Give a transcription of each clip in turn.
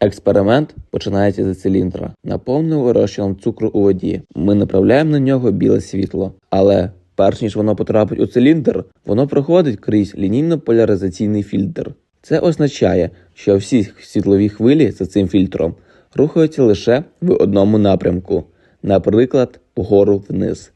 Експеримент починається з циліндра, наповненого розчином цукру у воді. Ми направляємо на нього біле світло, але перш ніж воно потрапить у циліндр, воно проходить крізь лінійно-поляризаційний фільтр. Це означає, що всі світлові хвилі за цим фільтром рухаються лише в одному напрямку, наприклад, вгору вниз.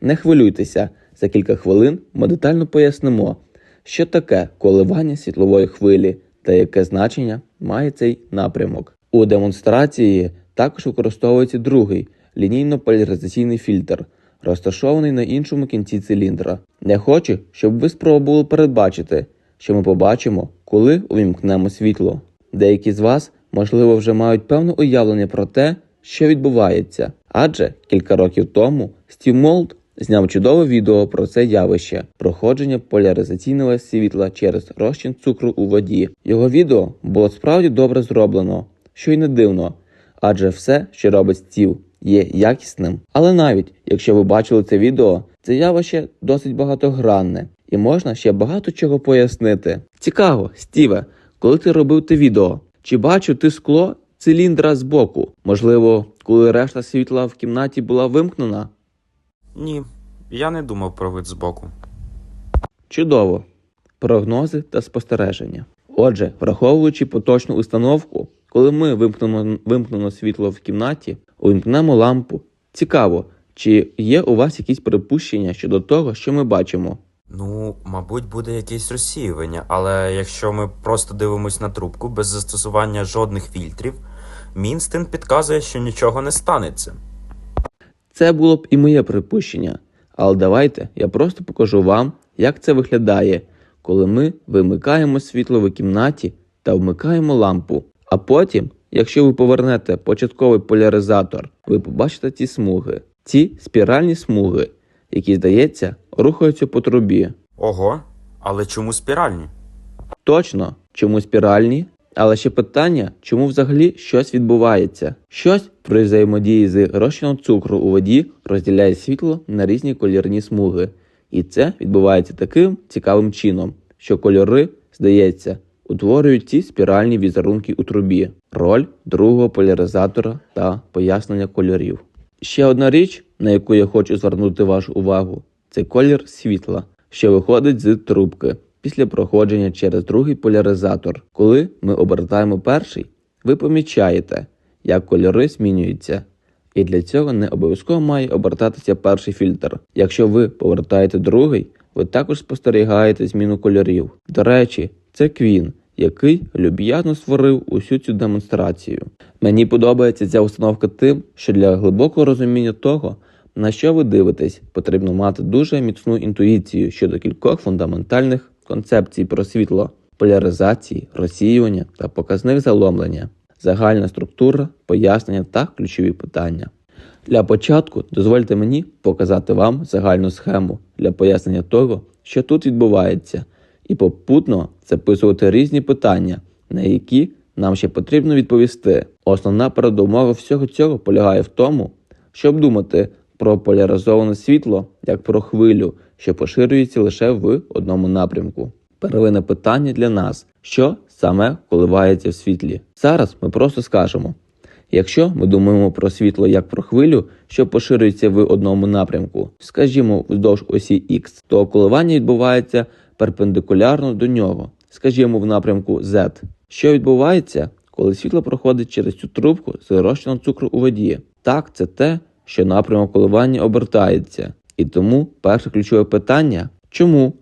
Не хвилюйтеся, за кілька хвилин ми детально пояснимо, що таке коливання світлової хвилі та яке значення має цей напрямок. У демонстрації також використовується другий лінійно-поляризаційний фільтр, розташований на іншому кінці циліндра. Я хочу, щоб ви спробували передбачити, що ми побачимо, коли увімкнемо світло. Деякі з вас, можливо, вже мають певне уявлення про те, що відбувається, адже кілька років тому Стів Молд зняв чудове відео про це явище проходження поляризаційного світла через розчин цукру у воді. Його відео було справді добре зроблено, що й не дивно, адже все, що робить Стів, є якісним. Але навіть якщо ви бачили це відео, це явище досить багатогранне і можна ще багато чого пояснити. Цікаво, Стіве, коли ти робив те відео, чи бачив ти скло циліндра збоку? Можливо, коли решта світла в кімнаті була вимкнена? Ні, я не думав про вид збоку. Чудово. Прогнози та спостереження. Отже, враховуючи поточну установку, коли ми вимкнемо, вимкнемо світло в кімнаті, увімкнемо лампу. Цікаво, чи є у вас якісь припущення щодо того, що ми бачимо? Ну, мабуть, буде якесь розсіювання, але якщо ми просто дивимось на трубку без застосування жодних фільтрів, мій інстинкт підказує, що нічого не станеться. Це було б і моє припущення. Але давайте я просто покажу вам, як це виглядає, коли ми вимикаємо світло в кімнаті та вмикаємо лампу. А потім, якщо ви повернете початковий поляризатор, ви побачите ці смуги, ці спіральні смуги, які, здається, рухаються по трубі. Ого, але чому спіральні? Точно, чому спіральні? Але ще питання, чому взагалі щось відбувається? Щось при взаємодії з розчином цукру у воді розділяє світло на різні кольорні смуги. І це відбувається таким цікавим чином, що кольори, здається, утворюють ці спіральні візерунки у трубі, роль другого поляризатора та пояснення кольорів. Ще одна річ, на яку я хочу звернути вашу увагу, це колір світла, що виходить з трубки після проходження через другий поляризатор. Коли ми обертаємо перший, ви помічаєте, як кольори змінюються. І для цього не обов'язково має обертатися перший фільтр. Якщо ви повертаєте другий, ви також спостерігаєте зміну кольорів. До речі, це Квін, який люб'язно створив усю цю демонстрацію. Мені подобається ця установка тим, що для глибокого розуміння того, на що ви дивитесь, потрібно мати дуже міцну інтуїцію щодо кількох фундаментальних концепцій про світло, поляризації, розсіювання та показник заломлення, загальна структура, пояснення та ключові питання. Для початку дозвольте мені показати вам загальну схему для пояснення того, що тут відбувається, і попутно записувати різні питання, на які нам ще потрібно відповісти. Основна передумова всього цього полягає в тому, щоб думати про поляризоване світло як про хвилю, що поширюється лише в одному напрямку. Первинне питання для нас, що саме коливається в світлі. Зараз ми просто скажемо. Якщо ми думаємо про світло як про хвилю, що поширюється в одному напрямку, скажімо, вздовж осі X, то коливання відбувається перпендикулярно до нього, скажімо, в напрямку Z. Що відбувається, коли світло проходить через цю трубку з цукру у воді? Так, це те, що напрямок коливання обертається. І тому перше ключове питання чому?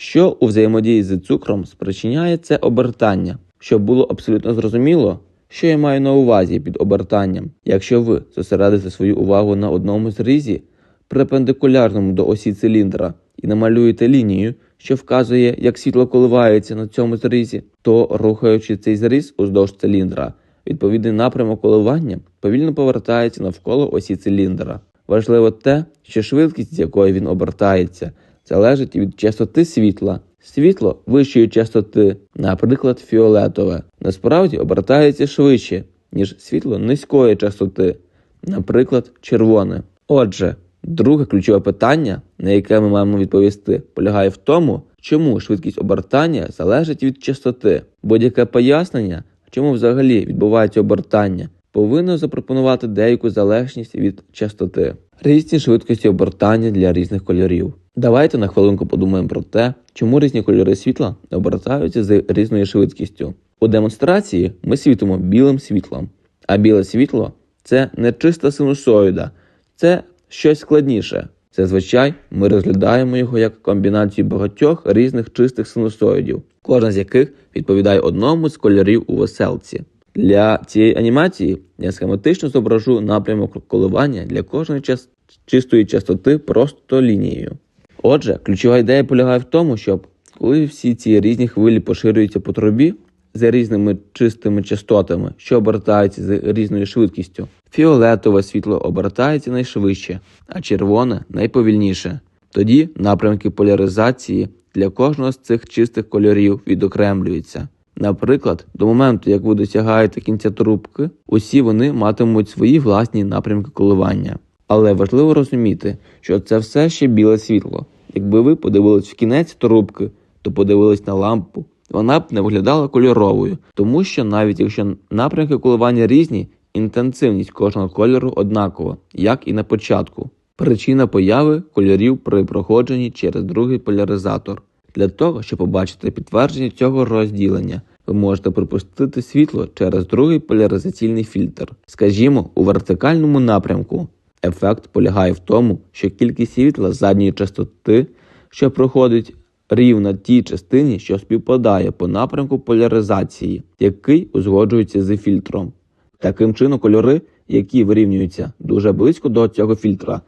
Що у взаємодії з цукром спричиняє це обертання? Щоб було абсолютно зрозуміло, що я маю на увазі під обертанням. Якщо ви зосередите свою увагу на одному зрізі, перпендикулярному до осі циліндра, і намалюєте лінію, що вказує, як світло коливається на цьому зрізі, то рухаючи цей зріз уздовж циліндра, відповідний напрямок коливання повільно повертається навколо осі циліндра. Важливо те, що швидкість, з якою він обертається, залежить від частоти світла. Світло вищої частоти, наприклад, фіолетове, насправді обертається швидше, ніж світло низької частоти, наприклад, червоне. Отже, друге ключове питання, на яке ми маємо відповісти, полягає в тому, чому швидкість обертання залежить від частоти. Будь-яке пояснення чому взагалі відбувається обертання, повинно запропонувати деяку залежність від частоти. Різні швидкості обертання для різних кольорів. Давайте на хвилинку подумаємо про те, чому різні кольори світла обертаються з різною швидкістю. У демонстрації ми світимо білим світлом, а біле світло це не чиста синусоїда, це щось складніше. Зазвичай ми розглядаємо його як комбінацію багатьох різних чистих синусоїдів, кожен з яких відповідає одному з кольорів у веселці. Для цієї анімації я схематично зображу напрямок коливання для кожної час... чистої частоти просто лінією. Отже, ключова ідея полягає в тому, щоб коли всі ці різні хвилі поширюються по трубі за різними чистими частотами, що обертаються з різною швидкістю, фіолетове світло обертається найшвидше, а червоне найповільніше. Тоді напрямки поляризації для кожного з цих чистих кольорів відокремлюються. Наприклад, до моменту, як ви досягаєте кінця трубки, усі вони матимуть свої власні напрямки коливання. Але важливо розуміти, що це все ще біле світло. Якби ви подивились в кінець трубки, то подивились на лампу, вона б не виглядала кольоровою, тому що навіть якщо напрямки коливання різні, інтенсивність кожного кольору однакова, як і на початку. Причина появи кольорів при проходженні через другий поляризатор. Для того, щоб побачити підтвердження цього розділення, ви можете пропустити світло через другий поляризаційний фільтр. Скажімо, у вертикальному напрямку. Ефект полягає в тому, що кількість світла задньої частоти, що проходить рівна тій частині, що співпадає по напрямку поляризації, який узгоджується з фільтром. Таким чином, кольори, які вирівнюються дуже близько до цього фільтра,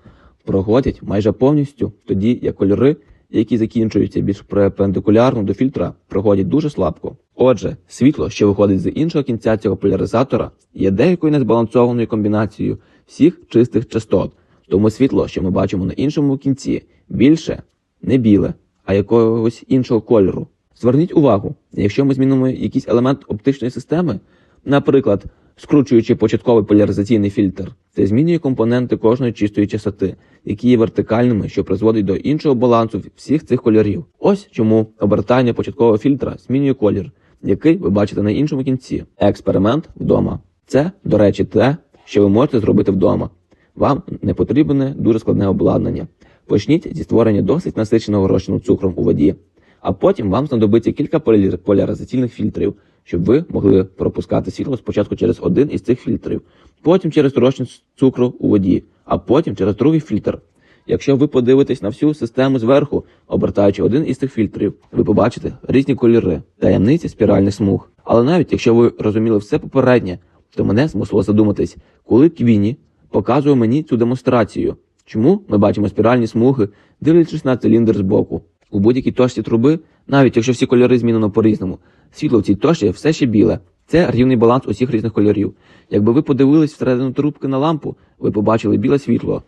проходять майже повністю, тоді як кольори, які закінчуються більш перпендикулярно до фільтра, проходять дуже слабко. Отже, світло, що виходить з іншого кінця цього поляризатора, є деякою незбалансованою комбінацією всіх чистих частот. Тому світло, що ми бачимо на іншому кінці, більше не біле, а якогось іншого кольору. Зверніть увагу, якщо ми змінимо якийсь елемент оптичної системи, наприклад, скручуючи початковий поляризаційний фільтр, це змінює компоненти кожної чистої частоти, які є вертикальними, що призводить до іншого балансу всіх цих кольорів. Ось чому обертання початкового фільтра змінює колір, який ви бачите на іншому кінці. Експеримент вдома. Це, до речі, те, що ви можете зробити вдома. Вам не потрібне дуже складне обладнання. Почніть зі створення досить насиченого розчину цукром у воді, а потім вам знадобиться кілька поляризаційних фільтрів, щоб ви могли пропускати світло спочатку через один із цих фільтрів, потім через розчин цукру у воді, а потім через другий фільтр. Якщо ви подивитесь на всю систему зверху, обертаючи один із цих фільтрів, ви побачите різні кольори, таємниці спіральних смуг. Але навіть якщо ви розуміли все попереднє, то мене змусило задуматись, коли Квіні показує мені цю демонстрацію. Чому ми бачимо спіральні смуги, дивлячись на циліндр збоку? У будь-якій точці труби, навіть якщо всі кольори змінено по-різному, світло в цій точці все ще біле. Це рівний баланс усіх різних кольорів. Якби ви подивились всередину трубки на лампу, ви побачили біле світло.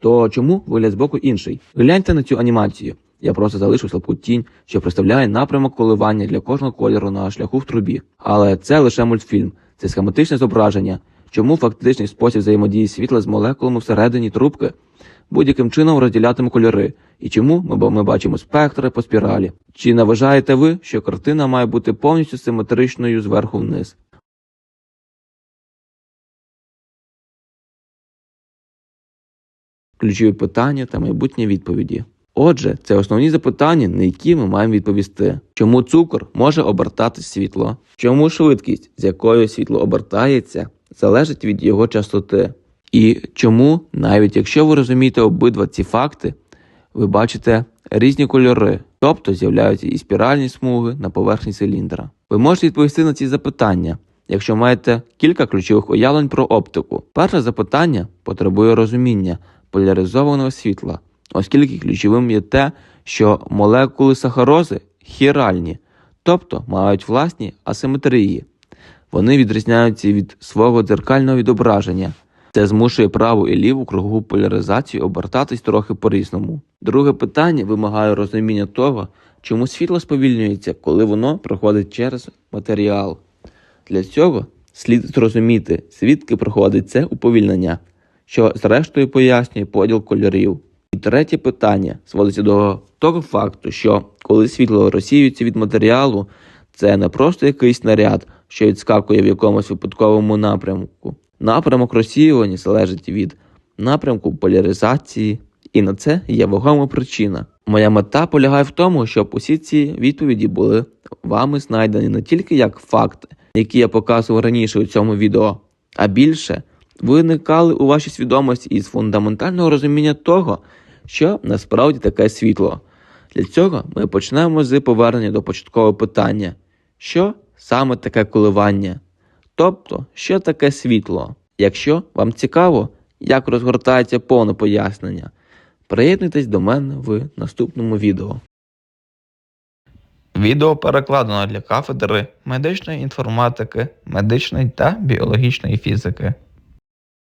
То чому вигляд збоку інший? Гляньте на цю анімацію. Я просто залишу слабку тінь, що представляє напрямок коливання для кожного кольору на шляху в трубі. Але це лише мультфільм, це схематичне зображення. Чому фактичний спосіб взаємодії світла з молекулами всередині трубки будь-яким чином розділятиме кольори, і чому ми, ми бачимо спектри по спіралі? Чи не вважаєте ви, що картина має бути повністю симетричною зверху вниз? Ключові питання та майбутні відповіді. Отже, це основні запитання, на які ми маємо відповісти. Чому цукор може обертати світло? Чому швидкість, з якою світло обертається, залежить від його частоти? І чому, навіть якщо ви розумієте обидва ці факти, ви бачите різні кольори, тобто з'являються і спіральні смуги на поверхні циліндра. Ви можете відповісти на ці запитання, якщо маєте кілька ключових уявлень про оптику. Перше запитання потребує розуміння поляризованого світла, оскільки ключовим є те, що молекули сахарози хіральні, тобто мають власні асиметрії. Вони відрізняються від свого дзеркального відображення. Це змушує праву і ліву кругову поляризацію обертатись трохи по-різному. Друге питання вимагає розуміння того, чому світло сповільнюється, коли воно проходить через матеріал. Для цього слід зрозуміти, звідки проходить це уповільнення, що зрештою пояснює поділ кольорів. І третє питання зводиться до того факту, що коли світло розсіюється від матеріалу, це не просто якийсь снаряд, що відскакує в якомусь випадковому напрямку. Напрямок розсіювання залежить від напрямку поляризації, і на це є вагома причина. Моя мета полягає в тому, щоб усі ці відповіді були вами знайдені не тільки як факти, які я показував раніше у цьому відео, а більше виникали у вашій свідомості із фундаментального розуміння того, що насправді таке світло. Для цього ми почнемо з повернення до початкового питання, що саме таке коливання, тобто, що таке світло. Якщо вам цікаво, як розгортається повне пояснення, приєднуйтесь до мене в наступному відео. Відео перекладено для кафедри медичної інформатики, медичної та біологічної фізики.